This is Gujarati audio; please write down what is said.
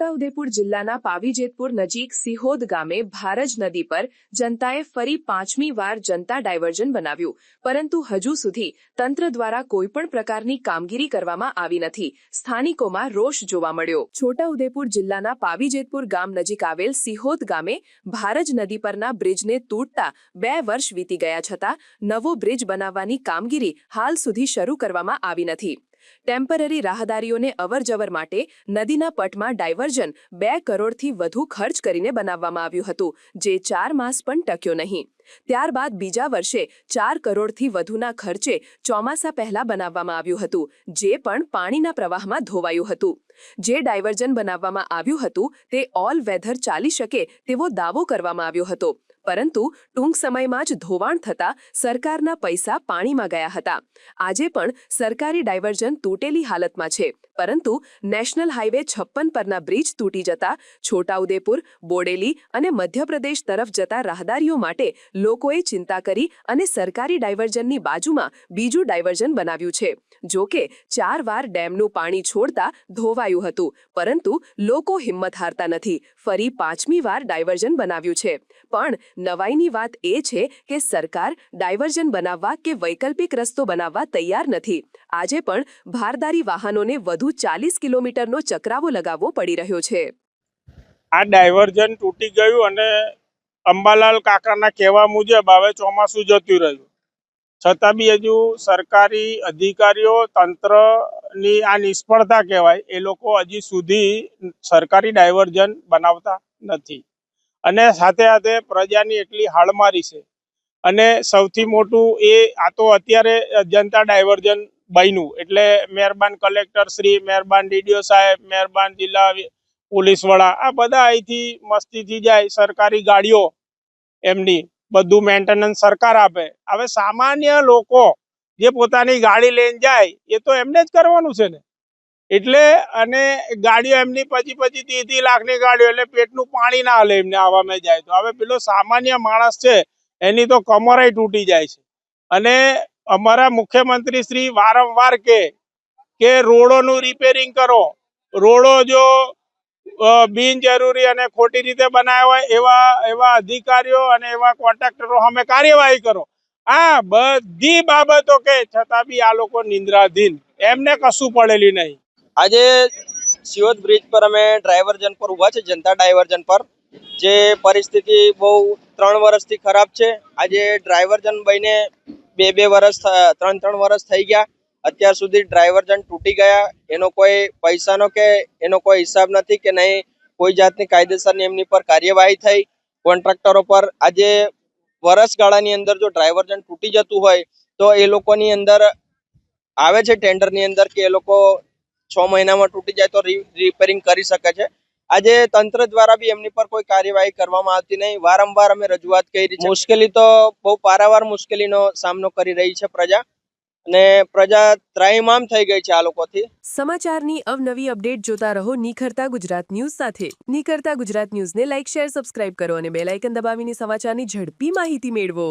છોટાઉદેપુર જિલ્લાના પાવીજેતપુર નજીક સિહોદ ગામે ભારજ નદી પર જનતાએ ફરી પાંચમી વાર જનતા ડાયવર્ઝન બનાવ્યું. પરંતુ હજુ સુધી તંત્ર દ્વારા કોઈપણ પ્રકારની કામગીરી કરવામાં આવી નથી. સ્થાનિકોમાં રોષ જોવા મળ્યો. છોટાઉદેપુર જિલ્લાના પાવીજેતપુર ગામ નજીક આવેલ સિહોદ ગામે ભારજ નદી પરના બ્રિજને તૂટતા બે વર્ષ વીતી ગયા છતાં નવો બ્રિજ બનાવવાની કામગીરી હાલ સુધી શરૂ કરવામાં આવી નથી. ટેમ્પરરી રાહદારીઓને અવરજવર માટે નદીના પટમાં ડાયવર્ઝન બે કરોડથી વધુ ખર્ચ કરીને બનાવવામાં આવ્યું હતું, જે ચાર માસ પણ ટક્યો નહીં. ત્યારબાદ બીજા વર્ષે ચાર કરોડથી વધુના ખર્ચે ચોમાસા પહેલા બનાવવામાં આવ્યું હતું, જે પણ પાણીના પ્રવાહમાં ધોવાયું હતું. જે ડાયવર્ઝન બનાવવામાં આવ્યું હતું, તે ઓલ વેધર ચાલી શકે તેવો દાવો કરવામાં આવ્યો હતો. પરંતુ ટૂંક સમયમાં જ ધોવાણ થતાં સરકારના પૈસા પાણીમાં ગયા હતા. આજે પણ સરકારી ડાયવર્ઝન તૂટેલી હાલતમાં છે. પરંતુ નેશનલ હાઈવે છપ્પન પરના બ્રિજ તૂટી જતા છોટાઉદેપુર, બોડેલી અને મધ્યપ્રદેશ તરફ જતા રાહદારીઓ માટે લોકોએ ચિંતા કરી અને સરકારી ડાયવર્ઝનની બાજુમાં બીજું ડાયવર્ઝન બનાવ્યું છે. જોકે ચાર વાર ડેમનું પાણી છોડતા ધોવાયું હતું, પરંતુ લોકો હિંમત હારતા નથી. ફરી પાંચમી વાર ડાયવર્ઝન બનાવ્યું છે. પણ નવાઈની વાત એ છે કે સરકાર ડાયવર્ઝન બનાવવા કે વૈકલ્પિક રસ્તો બનાવવા તૈયાર નથી. આજે પણ ભારદારી વાહનોને વધુ ચાલીસ કિલોમીટરનો ચક્રાવો લગાવવો પડી રહ્યો છે. આ ડાયવર્ઝન તૂટી ગયું અને અંબાલાલ કાકાના કહેવા મુજબ હવે ચોમાસું જતું રહ્યું. છતાં બી હજુ સરકારી અધિકારીઓ, તંત્રની આ નિષ્ફળતા કહેવાય, એ લોકો હજી સુધી સરકારી ડાયવર્ઝન બનાવતા નથી. અને સાથે સાથે પ્રજાની એટલી હાડમારી છે. અને સૌથી મોટું એ, આ તો અત્યારે જનતા ડાયવર્ઝન બન્યું. એટલે મહેરબાન કલેક્ટર શ્રી, મહેરબાન ડીડીઓ સાહેબ, મહેરબાન જિલ્લા પોલીસ વડા, આ બધા અહીંથી મસ્તીથી જાય, સરકારી ગાડીઓ એમની. બધું મેન્ટેનન્સ સરકાર આપે. હવે સામાન્ય લોકો જે પોતાની ગાડી લઈને જાય, એ તો એમને જ કરવાનું છે ને. એટલે અને ગાડીઓ એમની પછી પછી ત્રીસ લાખની ગાડીઓ, એટલે પેટનું પાણી ના હાલે એમને આવવામાં જાય તો. હવે પેલો સામાન્ય માણસ છે, એની તો કમરાય તૂટી જાય છે. અને અમારા મુખ્યમંત્રી શ્રી વારંવાર કે કે રોડોનું રિપેરિંગ કરો. રોડો જો બિનજરૂરી અને ખોટી રીતે બનાવ્યા હોય, એવા એવા અધિકારીઓ અને એવા કોન્ટ્રાક્ટરો અમે કાર્યવાહી કરો. આ બધી બાબતો કે, છતાં બી આ લોકો નિંદ્રાધીન. એમને કશું પડેલી નહીં. આજે સિયોદ બ્રિજ પર અમે ડ્રાઈવર્જન પર ઊભા છે, જનતા ડ્રાઈવરજન પર, જે પરિસ્થિતિ બહુ ત્રણ વર્ષથી ખરાબ છે. આજે ડ્રાઈવર્જન બનીને બે બે વર્ષ ત્રણ ત્રણ વર્ષ થઈ ગયા. અત્યાર સુધી ડ્રાઈવર્જન તૂટી ગયા. એનો કોઈ પૈસાનો કે એનો કોઈ હિસાબ નથી કે નહીં. કોઈ જાતની કાયદેસરની એમની પર કાર્યવાહી થઈ. કોન્ટ્રાક્ટરો પર આજે વર્ષગાળાની અંદર જો ડ્રાઈવર્જન તૂટી જતું હોય, તો એ લોકોની અંદર આવે છે ટેન્ડરની અંદર કે એ લોકો છ મહિનામાં તૂટી જાય તો રિપેરિંગ કરી શકે છે. આજે તંત્ર દ્વારા બી એમની પર કોઈ કાર્યવાહી કરવામાં આવતી નહીં. વારંવાર અમે રજૂઆત કરી મુશ્કેલી તો બહુ પારાવાર મુશ્કેલીનો સામનો કરી રહી છે પ્રજા. અને પ્રજા ત્રાહિમામ થઈ ગઈ છે આ લોકોથી. સમાચારની અવનવી અપડેટ જોતા રહો નિખરતા ગુજરાત ન્યૂઝ સાથે. નિખરતા ગુજરાત ન્યૂઝને લાઇક, શેર, સબસ્ક્રાઇબ કરો અને બેલ આઇકન દબાવીને સમાચારની ઝડપી માહિતી મેળવો.